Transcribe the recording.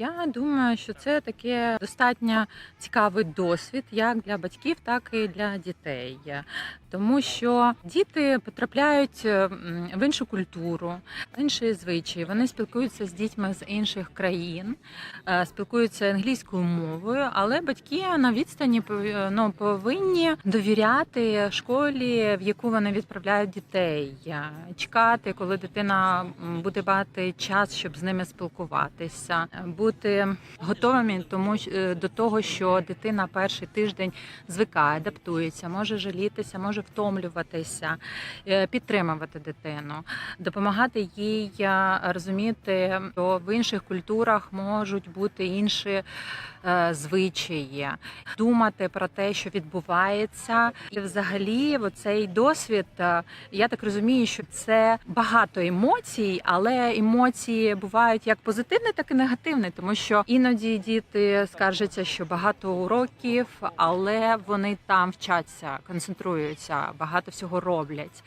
Я думаю, що це таке достатньо цікавий досвід як для батьків, так і для дітей. Тому що діти потрапляють в іншу культуру, в інші звичаї. Вони спілкуються з дітьми з інших країн, е, спілкуються англійською мовою, але батьки на відстані ну, повинні довіряти школі, в яку вони відправляють дітей, чекати, коли дитина буде мати час, щоб з ними спілкуватися, бути готовими тому е, до того, що дитина перший тиждень звикає, адаптується, може жалітися, може втомлюватися, е, підтримувати дитину, допомагати їй розуміти, що в інших культурах можуть бути інші е, звичаї, думати про те, що відбувається, і взагалі цей досвід. Я так розумію, що це багато емоцій, але емоції бувають як позитивні, так і негативні, тому що іноді діти скаржаться, що багато уроків, але вони там вчаться, концентруються, багато всього роблять.